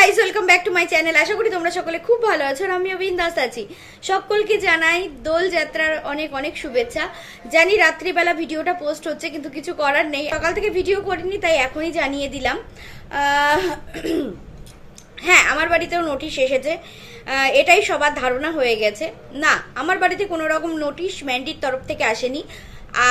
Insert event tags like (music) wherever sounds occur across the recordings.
Guys welcome back to my channel আশা করি তোমরা সকলে খুব ভালো আছো আর আমিও বিন্দাস আছি। সকলকে জানাই দোল যাত্রার অনেক অনেক শুভেচ্ছা। জানি রাত্রিবেলা ভিডিওটা পোস্ট হচ্ছে, কিন্তু কিছু করার নেই। সকাল থেকে ভিডিও করিনি, তাই এখনই জানিয়ে দিলাম। হ্যাঁ আমার বাড়িতেও নোটিশ এসেছে। এটাই সবার ধারণা হয়ে গেছে। না, আমার বাড়িতে কোনো রকম নোটিশ ম্যান্ডির তরফ থেকে আসেনি।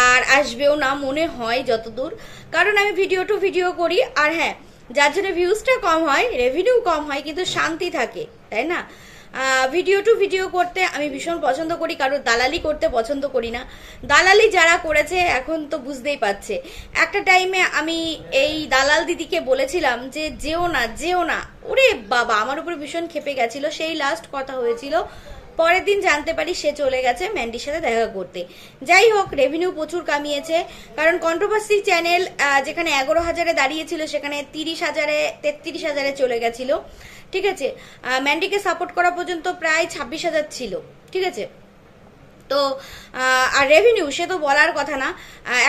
আর আসবেও না, মনে হয় যতদূর। কারণ আমি ভিডিও টু ভিডিও করি। আর হ্যাঁ যার জন্য ভিউজটা কম হয় রেভিনিউ কম হয়, কিন্তু শান্তি থাকে, তাই না? ভিডিও টু ভিডিও করতে আমি ভীষণ পছন্দ করি কারোর দালালি করতে পছন্দ করি না। দালালি যারা করেছে, এখন তো বুঝতেই পারছে। একটা টাইমে আমি এই দালাল দিদিকে বলেছিলাম যে, যেও না যেও না। ওরে বাবা, আমার উপরে ভীষণ খেপে গেছিল। সেই লাস্ট কথা হয়েছিল পরের দিন জানতে পারি সে চলে গেছে ম্যান্ডির সাথে দেখা করতে। যাই হোক রেভিনিউ প্রচুর কামিয়েছে, কারণ কন্ট্রোভার্সি চ্যানেল যেখানে এগারো হাজারে দাঁড়িয়েছিল, সেখানে তিরিশ হাজারে, তেত্রিশ হাজারে চলে গেছিল। ঠিক আছে? ম্যান্ডিকে সাপোর্ট করা পর্যন্ত প্রায় ছাব্বিশ হাজার ছিল। ঠিক আছে? তো আর রেভিনিউ সে তো বলার কথা না।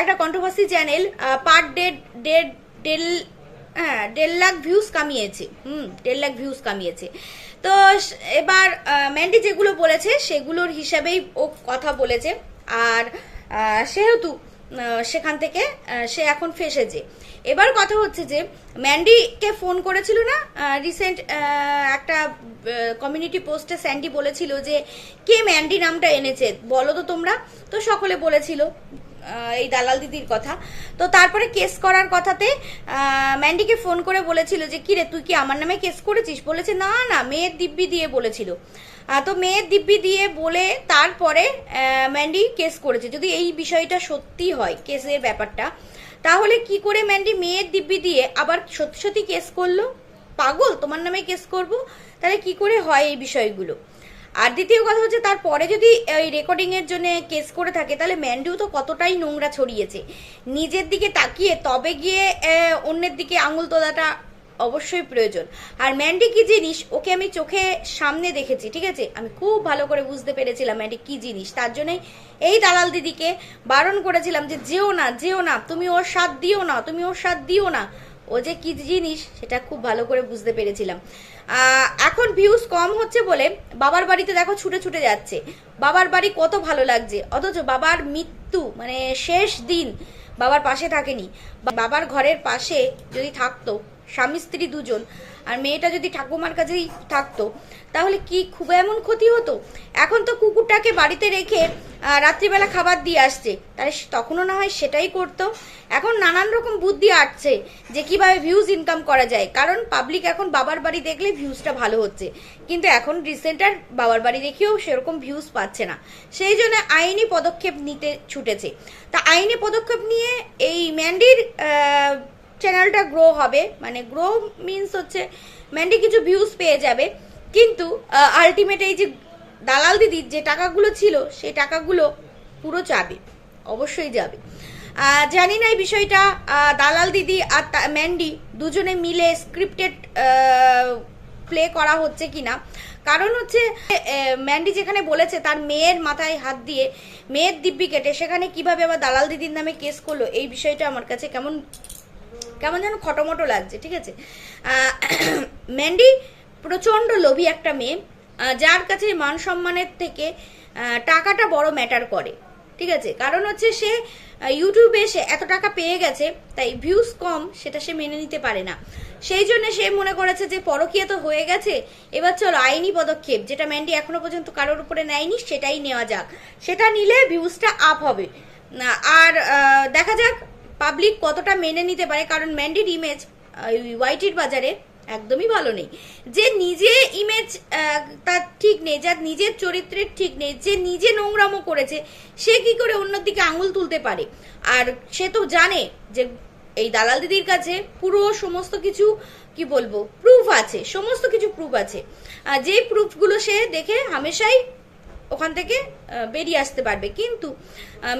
একটা কন্ট্রোভার্সি চ্যানেল পার ডে দেড় দেড় হ্যাঁ দেড় লাখ ভিউজ কামিয়েছে। হুম, দেড় লাখ ভিউজ কামিয়েছে। তো এবার ম্যান্ডি যেগুলো বলেছে, সেগুলোর হিসাবেই ও কথা বলেছে। আর সেহেতু সেখান থেকে সে এখন ফেসেছে। এবার কথা হচ্ছে যে ম্যান্ডিকে ফোন করেছিল না? রিসেন্ট একটা কমিউনিটি পোস্টে স্যান্ডি বলেছিল যে, কে ম্যান্ডি নামটা এনেছে? বলো তো তোমরা। তো সকলে বলেছিল। এই দালাল দিদির কথা। তো তারপরে কেস করার কথাতে ম্যান্ডিকে ফোন করে বলেছিল যে, কিরে, তুই কি আমার নামে কেস করেছিস? বলেছে, না না, মেয়ের দিব্যি দিয়ে বলেছিল। তো মেয়ের দিব্যি দিয়ে বলে তারপরে ম্যান্ডি কেস করেছে। যদি এই বিষয়টা সত্যি হয়, কেসের ব্যাপারটা, তাহলে কি করে ম্যান্ডি মেয়ের দিব্যি দিয়ে আবার সত্যি সত্যি কেস করল? পাগল, তোমার নামে কেস করব? তাহলে কি করে হয় এই বিষয়গুলো? আর দ্বিতীয় কথা হচ্ছে, তারপরে যদি এই রেকর্ডিংয়ের জন্য কেস করে থাকে, তাহলে ম্যান্ডিও তো কতটাই নোংরা ছড়িয়েছে। নিজের দিকে তাকিয়ে, তবে গিয়ে অন্যের দিকে আঙুল তোলাটা অবশ্যই প্রয়োজন। আর ম্যান্ডি কি জিনিস? ওকে আমি চোখে সামনে দেখেছি, ঠিক আছে? আমি খুব ভালো করে বুঝতে পেরেছিলাম ম্যান্ডি কি জিনিস। তার জন্যই এই দালাল দিদিকে বারণ করেছিলাম যে, যেও না যেও না, তুমি ওর স্বাদ দিও না, তুমি ওর স্বাদ দিও না। ও যে কি জিনিস, সেটা খুব ভালো করে বুঝতে পেরেছিলাম। এখন ভিউজ কম হচ্ছে বলে বাবার বাড়িতে দেখো ছুটে ছুটে যাচ্ছে। বাবার বাড়ি কত ভালো লাগছে। অথচ বাবার মৃত্যু মানে শেষ দিন বাবার পাশে থাকেনি। বাবার ঘরের পাশে যদি থাকতো, স্বামী স্ত্রী দুজন আর মেয়েটা যদি ঠাকুমার কাছেই থাকতো, তাহলে কি খুব এমন ক্ষতি হতো? এখন তো কুকুরটাকে বাড়িতে রেখে রাত্রিবেলা খাবার দিয়ে আসছে। তাহলে তখনও না হয় সেটাই করতো। এখন নানান রকম বুদ্ধি আসছে যে কীভাবে ভিউজ ইনকাম করা যায়। কারণ পাবলিক এখন বাবার বাড়ি দেখলে ভিউজটা ভালো হচ্ছে। কিন্তু এখন রিসেন্ট আর বাবার বাড়ি দেখেও সেরকম ভিউজ পাচ্ছে না। সেই জন্য আইনি পদক্ষেপ নিতে ছুটেছে। তা আইনি পদক্ষেপ নিয়ে এই ম্যান্ডির চ্যানেলটা গ্রো হবে। মানে গ্রো মিন্স হচ্ছে ম্যান্ডি কিছু ভিউজ পেয়ে যাবে। কিন্তু আলটিমেট এই যে দালাল দিদির যে টাকাগুলো ছিল, সেই টাকাগুলো পুরো যাবে অবশ্যই যাবে। জানি না এই বিষয়টা দালাল দিদি আর ম্যান্ডি দুজনে মিলে স্ক্রিপ্টেড প্লে করা হচ্ছে কিনা। কারণ হচ্ছে ম্যান্ডি যেখানে বলেছে তার মেয়ের মাথায় হাত দিয়ে, মেয়ের দিব্যি কেটে, সেখানে কীভাবে আবার দালাল দিদির নামে কেস করল, এই বিষয়টা আমার কাছে কেমন কেমন যেন খটোমটো লাগছে, ঠিক আছে? ম্যান্ডি প্রচণ্ড লোভী একটা মেয়ে যার কাছে মান সম্মানের থেকে টাকাটা বড় ম্যাটার করে, ঠিক আছে? কারণ হচ্ছে সে ইউটিউবে এসে এত টাকা পেয়ে গেছে, তাই ভিউজ কম, সেটা সে মেনে নিতে পারে না। সেই জন্য সে মনে করেছে যে পরকীয়া তো হয়ে গেছে, এবার চলো আইনি পদক্ষেপ, যেটা ম্যান্ডি এখনও পর্যন্ত কারোর উপরে নেয়নি, সেটাই নেওয়া যাক। সেটা নিলে ভিউজটা আপ হবে। আর দেখা যাক পাবলিক কতটা মেনে নিতে পারে, কারণ ম্যান্ডির ইমেজ ওয়াইটির বাজারে একদমই ভালো নেই। যে নিজে ইমেজ তার ঠিক নেই, যার নিজের চরিত্রের ঠিক নেই, যে নিজে নোংরামো করেছে, সে কি করে অন্যর দিকে আঙুল তুলতে পারে? আর সে তো জানে যে এই দালাল দিদির কাছে পুরো সমস্ত কিছু, কি বলব প্রুফ আছে, সমস্ত কিছু প্রুফ আছে। যে প্রুফগুলো সে দেখে হামেশাই ওখান থেকে বেরিয়ে আসতে পারবে। কিন্তু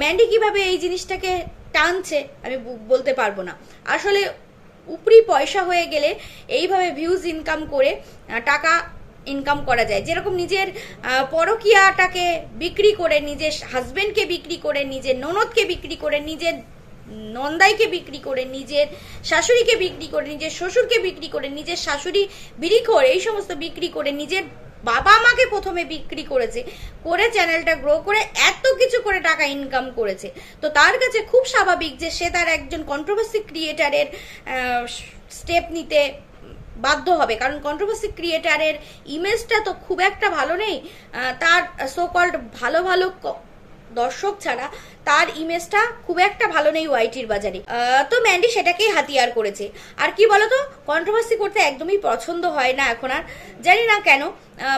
ম্যান্ডি কীভাবে এই জিনিসটাকে টানছে, আমি বলতে পারব না। আসলে উপরি পয়সা হয়ে গেলে এইভাবে ভিউজ ইনকাম করে টাকা ইনকাম করা যায়। যেরকম নিজের পরকীয়াটাকে বিক্রি করে, নিজের হাজব্যান্ডকে বিক্রি করে, নিজের ননদকে বিক্রি করে, নিজের নন্দাইকে বিক্রি করে, নিজের শাশুড়িকে বিক্রি করে, নিজের শ্বশুরকে বিক্রি করে, নিজের শাশুড়ি বিক্রি করে এই সমস্ত বিক্রি করে, নিজের বাবা মাকে প্রথমে বিক্রি করেছে, করে চ্যানেলটা গ্রো করে এত কিছু করে টাকা ইনকাম করেছে। তো তার কাছে খুব স্বাভাবিক যে সে তার একজন কন্ট্রোভার্সি ক্রিয়েটারের স্টেপ নিতে বাধ্য হবে। কারণ কন্ট্রোভার্সি ক্রিয়েটারের ইমেজটা তো খুব একটা ভালো নেই। তার সো কল্ড ভালো ভালো দর্শক ছাড়া তার ইমেজটা খুব একটা ভালো নেই ওয়াইটির বাজারে। তো ম্যান্ডি সেটাকেই হাতিয়ার করেছে। আর কি বলতো কন্ট্রোভার্সি করতে একদমই পছন্দ হয় না এখন আর। জানি না কেন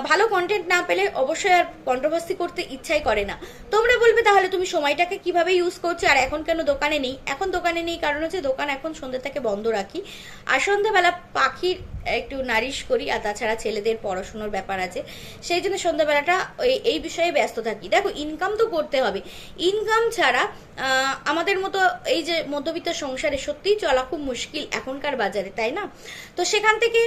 ভালো কন্টেন্ট না পেলে অবশ্যই আর কন্ট্রোভার্সি করতে ইচ্ছাই করে না। তোমরা বলবে তাহলে তুমি সময়টাকে কীভাবে ইউজ করছ, আর এখন কেন দোকানে নেই? এখন দোকানে নেই কারণ হচ্ছে দোকান এখন সন্ধ্যে থেকে বন্ধ রাখি। আর সন্ধ্যাবেলা পাখির একটু নারিশ করি, আর তাছাড়া ছেলেদের পড়াশুনোর ব্যাপার আছে। সেই জন্য সন্ধ্যাবেলাটা এই বিষয়ে ব্যস্ত থাকি। দেখো ইনকাম তো করতে হবে। ইনকাম ছাড়া আমাদের মতো এই যে মধ্যবিত্ত সংসারে সত্যিই চলা খুব মুশকিল এখনকার বাজারে, তাই না? তো সেখান থেকে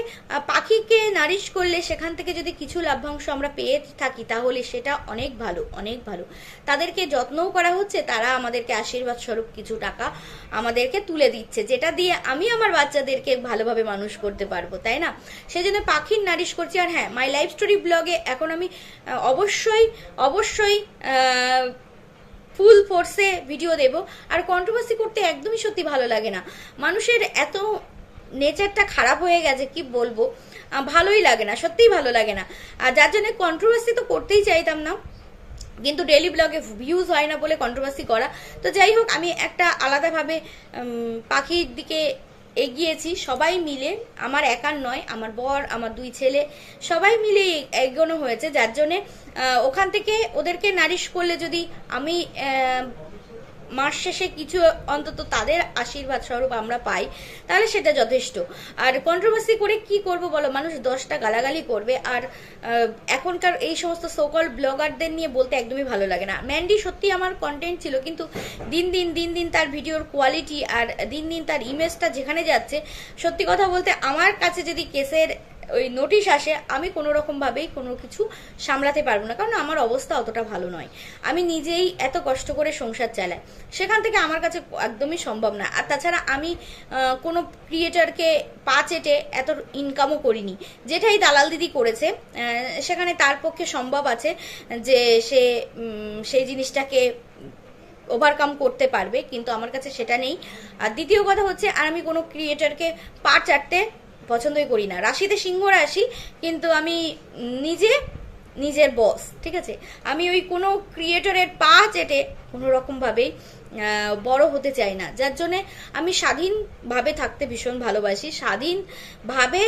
পাখিকে নারিশ করলে সেখান থেকে যদি কিছু লাভ্যাংশ আমরা পেয়ে থাকি, তাহলে সেটা অনেক ভালো অনেক ভালো। তাদেরকে যত্নও করা হচ্ছে, তারা আমাদেরকে আশীর্বাদ স্বরূপ কিছু টাকা আমাদেরকে তুলে দিচ্ছে, যেটা দিয়ে আমি আমার বাচ্চাদেরকে ভালোভাবে মানুষ করতে পারব, তাই না? সেই জন্য পাখির নারিশ করছি, আর হ্যাঁ মাই লাইফ স্টোরি ব্লগে এখন আমি অবশ্যই অবশ্যই ফুল ফোর্সে ভিডিও দেব। আর কন্ট্রোভার্সি করতে একদমই সত্যি ভালো লাগে না। মানুষের এত নেচারটা খারাপ হয়ে গেছে, কি বলব? ভালোই লাগে না, সত্যিই ভালো লাগে না। আর যার জন্য কন্ট্রোভার্সি তো করতেই চাইতাম না। কিন্তু ডেলি ব্লগে ভিউজ হয় না বলে কন্ট্রোভার্সি করা। তো যাই হোক, আমি একটা আলাদাভাবে পাখির দিকে এগিয়েছি, সবাই মিলে, আমার একার নয়, আমার বর, আমার দুই ছেলে, সবাই মিলে এগোনো হয়েছে, যার জন্যে ওখান থেকে ওদেরকে নারিশ করলে যদি আমি মাস শেষে কিছু অন্তত তাদের আশীর্বাদ স্বরূপ আমরা পাই, তাহলে সেটা যথেষ্ট। আর কন্ট্রোভার্সি করে কি করব বলো? মানুষ দশটা গালাগালি করবে আর এখনকার এই সমস্ত সোকল ব্লগারদের নিয়ে বলতে একদমই ভালো লাগে না। ম্যান্ডি সত্যি আমার কন্টেন্ট ছিল, কিন্তু দিন দিন দিন দিন তার ভিডিওর কোয়ালিটি আর দিন দিন তার ইমেজটা যেখানে যাচ্ছে, সত্যি কথা বলতে আমার কাছে যদি কেসের ওই নোটিশ আসে, আমি কোনো রকম ভাবেই কোনো কিছু সামলাতে পারব না, কারণ আমার অবস্থা অতটা ভালো নয়। আমি নিজেই এত কষ্ট করে সংসার চালাই। সেখান থেকে আমার কাছে একদমই সম্ভব না। আর তাছাড়া আমি কোনো ক্রিয়েটারকে পা চেটে এত ইনকামও করিনি। যেটাই দালাল দিদি করেছে সেখানে তার পক্ষে সম্ভব আছে যে সে সেই জিনিসটাকে ওভারকাম করতে পারবে, কিন্তু আমার কাছে সেটা নেই। আর দ্বিতীয় কথা হচ্ছে, আর আমি কোনো ক্রিয়েটারকে পা চাটতে পছন্দই করি না। রাশিতে সিংহ রাশি, কিন্তু আমি নিজে নিজের বস ঠিক আছে? আমি ওই কোনো ক্রিয়েটরের পা চেটে কোনো রকমভাবেই বড় হতে চাই না। যার জন্যে আমি স্বাধীনভাবে থাকতে ভীষণ ভালোবাসি। স্বাধীনভাবে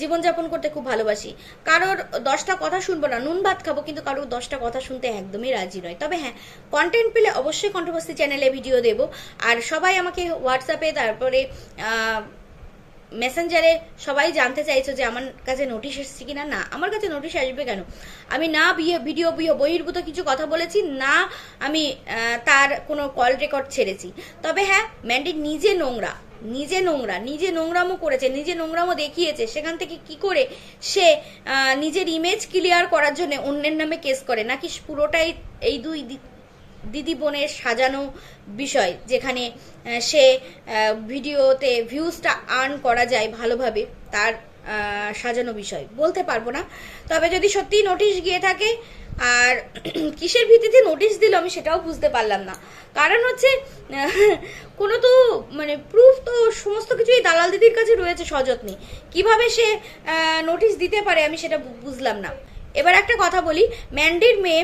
জীবনযাপন করতে খুব ভালোবাসি। কারোর দশটা কথা শুনব না, নুন ভাত খাব, কিন্তু কারোর দশটা কথা শুনতে একদমই রাজি নয়। তবে হ্যাঁ কন্টেন্ট পেলে অবশ্যই কন্ট্রোভার্সি চ্যানেলে ভিডিও দেব। আর সবাই আমাকে হোয়াটসঅ্যাপে তারপরে মেসেঞ্জারে সবাই জানতে চাইছো যে আমার কাছে নোটিশ এসেছে কিনা? না, আমার কাছে নোটিশ আসবে কেন? আমি না বিয়ে, ভিডিও বিয়ে, বহির্ভূত কিছু কথা বলেছি, না আমি তার কোনো কল রেকর্ড ছেড়েছি। তবে হ্যাঁ ম্যান্ডি নিজে নোংরা নিজে নোংরা, নিজে নোংরামও করেছে, নিজে নোংরামও দেখিয়েছে। সেখান থেকে কি করে সে নিজের ইমেজ ক্লিয়ার করার জন্য অন্যের নামে কেস করে? নাকি পুরোটাই এই দুই দিদি বোনের সাজানো বিষয়, যেখানে সে ভিডিওতে ভিউজটা আর্ন করা যায় ভালোভাবে তার সাজানো বিষয়। বলতে পারব না। তবে যদি সত্যি নোটিশ গিয়ে থাকে, আর (clears throat) কিসের ভিত্তিতে নোটিশ দিল আমি সেটাও বুঝতে পারলাম না। কারণ হচ্ছে কোনো তো মানে প্রুফ তো সমস্ত কিছুই দালাল দিদির কাছে রয়েছে সযত্নে। কীভাবে সে নোটিশ দিতে পারে আমি সেটা বুঝলাম না। এবার একটা কথা বলি, ম্যান্ডির মেয়ে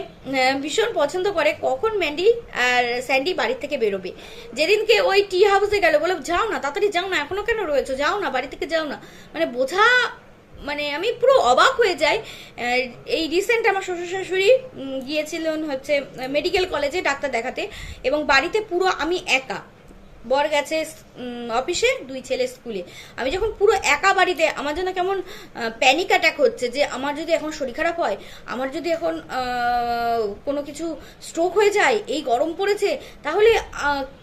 ভীষণ পছন্দ করে কখন ম্যান্ডি আর স্যান্ডি বাড়ি থেকে বেরোবে। যেদিনকে ওই টি হাউসে গেল বলে যাও না, তাড়াতাড়ি যাও না, এখনও কেন রয়েছো? যাও না, বাড়ি থেকে যাও না। মানে বোঝা মানে আমি পুরো অবাক হয়ে যাই। এই রিসেন্ট আমার শ্বশুর শাশুড়ি গিয়েছিলেন হচ্ছে মেডিকেল কলেজে ডাক্তার দেখাতে এবং বাড়িতে পুরো আমি একা। বর গেছে অফিসে, দুই ছেলে স্কুলে। আমি যখন পুরো একা বাড়িতে, আমার জন্য কেমন প্যানিক অ্যাটাক হচ্ছে যে আমার যদি এখন শরীর খারাপ হয়, আমার যদি এখন কোনো কিছু স্ট্রোক হয়ে যায়, এই গরম পড়েছে, তাহলে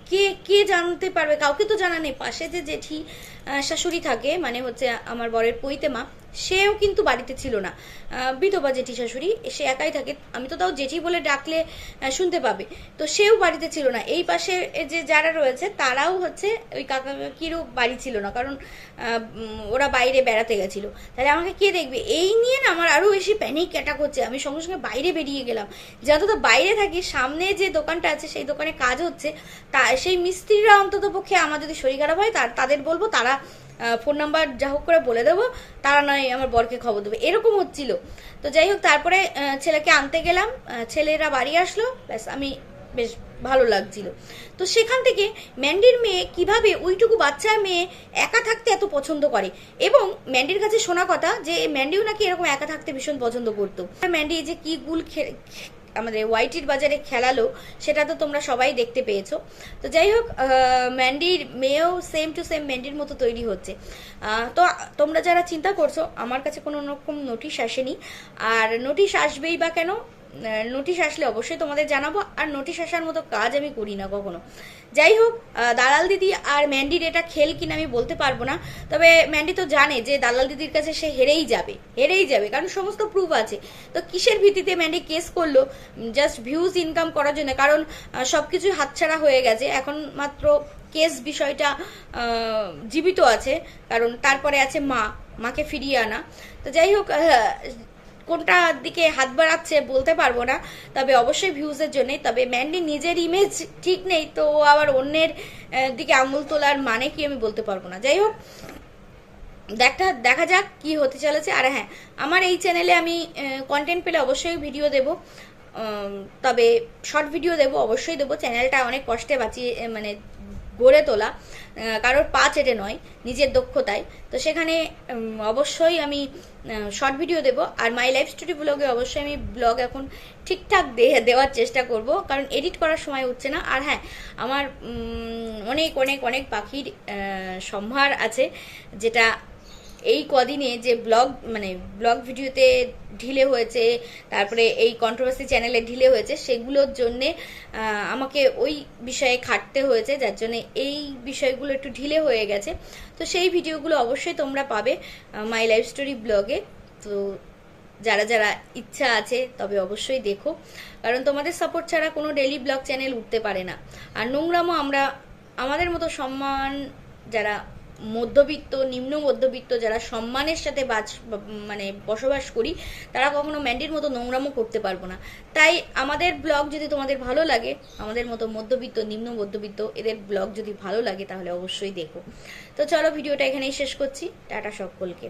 কে কে জানতে পারবে? কাউকে তো জানা নেই। পাশে যে জেঠি শাশুড়ি থাকে মানে হচ্ছে আমার বরের পৈতে মা সেও কিন্তু বাড়িতে ছিল না। বিধবা জেঠি শাশুড়ি, সে একাই থাকে। আমি তো তাও জেঠি বলে ডাকলে শুনতে পাবে। তো সেও বাড়িতে ছিল না। এই পাশে যে যারা রয়েছে, তারাও হচ্ছে ওই কাকা কাকিরও বাড়ি ছিল না। কারণ ওরা বাইরে বেড়াতে গেছিল। তাহলে আমাকে কে দেখবে? এই নিয়ে না আমার আরও বেশি প্যানিক অ্যাটাক হচ্ছে। আমি সঙ্গে সঙ্গে বাইরে বেরিয়ে গেলাম। যত তো বাইরে থাকি, সামনে যে দোকানটা আছে, সেই দোকানে কাজ হচ্ছে, তা সেই মিস্ত্রিরা অন্তত পক্ষে আমার যদি শরীর খারাপ হয়, তার তাদের বলব, তারা ফোন নাম্বার যা হোক করে বলে দেবো, তারা নয় আমার বরকে খবর দেবে। এরকম হচ্ছিল। তো যাই হোক, তারপরে ছেলেকে আনতে গেলাম। ছেলেরা বাড়ি আসলো। ব্যাস, আমি বেশ ভালো লাগছিল। তো সেখান থেকে ম্যান্ডির মেয়ে কীভাবে ওইটুকু বাচ্চা মেয়ে একা থাকতে এত পছন্দ করে? এবং ম্যান্ডির কাছে শোনা কথা যে, ম্যান্ডিও নাকি এরকম একা থাকতে ভীষণ পছন্দ করতো। ম্যান্ডি যে কি গুল আমাদের ওয়াইটির বাজারে খেলালো, সেটা তো তোমরা সবাই দেখতে পেয়েছ। তো যাই হোক ম্যান্ডির মেয়েও সেম টু সেম ম্যান্ডির মতো তৈরি হচ্ছে। তো তোমরা যারা চিন্তা করছ, আমার কাছে কোনো রকম নোটিশ আসেনি। আর নোটিশ আসবেই বা কেন নোটিশ আসলে অবশ্যই তোমাদের জানাব, আর নোটিশ আসার মতো কাজ আমি করি না কখনো। যাই হোক দালাল দিদি আর ম্যান্ডির এটা খেল কিনা আমি বলতে পারব না, তবে ম্যান্ডি তো জানে যে দালাল দিদির কাছে সে হেরেই যাবে হেরেই যাবে, কারণ সমস্ত প্রুফ আছে। তো কিসের ভিত্তিতে ম্যান্ডি কেস করল? জাস্ট ভিউজ ইনকাম করার জন্য, কারণ সব কিছুই হাতছাড়া হয়ে গেছে, এখন মাত্র কেস বিষয়টা জীবিত আছে, কারণ তারপরে আছে মা, মাকে ফিরিয়ে আনা। তো যাই হোক কোনটা দিকে হাত বাড়াচ্ছে বলতে পারব না, তবে অবশ্যই ভিউজের জন্যই। তবে ম্যান্ডি নিজের ইমেজ ঠিক নেই, তো আবার অন্যের দিকে আঙুল তোলার মানে কি আমি বলতে পারব না। যাই হোক, দেখা দেখা যাক কি হতে চলেছে। আর হ্যাঁ আমার এই চ্যানেলে আমি কন্টেন্ট পেলে অবশ্যই ভিডিও দেব। তবে শর্ট ভিডিও দেব, অবশ্যই দেবো। চ্যানেলটা অনেক কষ্টে বাঁচিয়ে মানে গড়ে তোলা কারোর পা চেটে নয়, নিজের দক্ষতায়। তো সেখানে অবশ্যই আমি শর্ট ভিডিও দেব। আর মাই লাইফ স্টোরি ব্লগে অবশ্যই আমি ব্লগ এখন ঠিকঠাক দেওয়ার চেষ্টা করব। কারণ এডিট করার সময় উঠছে না। আর হ্যাঁ আমার অনেক অনেক অনেক পাখির সম্ভার আছে, যেটা এই কদিনে যে ব্লগ মানে ব্লগ ভিডিওতে ঢিলে হয়েছে, তারপরে এই কন্ট্রোভার্সি চ্যানেলে ঢিলে হয়েছে, সেগুলোর জন্যে আমাকে ওই বিষয়ে খাটতে হয়েছে, যার জন্য এই বিষয়গুলো একটু ঢিলে হয়ে গেছে। তো সেই ভিডিওগুলো অবশ্যই তোমরা পাবে মাই লাইফ স্টোরি ব্লগে তো যারা যারা ইচ্ছা আছে, তবে অবশ্যই দেখো। কারণ তোমাদের সাপোর্ট ছাড়া কোনো ডেলি ব্লগ চ্যানেল উঠতে পারে না। আর নোংরামও আমরা, আমাদের মতো সম্মান যারা মধ্যবিত্ত, নিম্ন মধ্যবিত্ত যারা সম্মানের সাথে বাস মানে বসবাস করি, তারা কখনো ম্যান্ডির মতো নোংরামও করতে পারব না। তাই আমাদের ব্লগ যদি তোমাদের ভালো লাগে, আমাদের মতো মধ্যবিত্ত, নিম্ন মধ্যবিত্ত, এদের ব্লগ যদি ভালো লাগে, তাহলে অবশ্যই দেখো। তো চলো ভিডিওটা এখানেই শেষ করছি। টাটা সকলকে।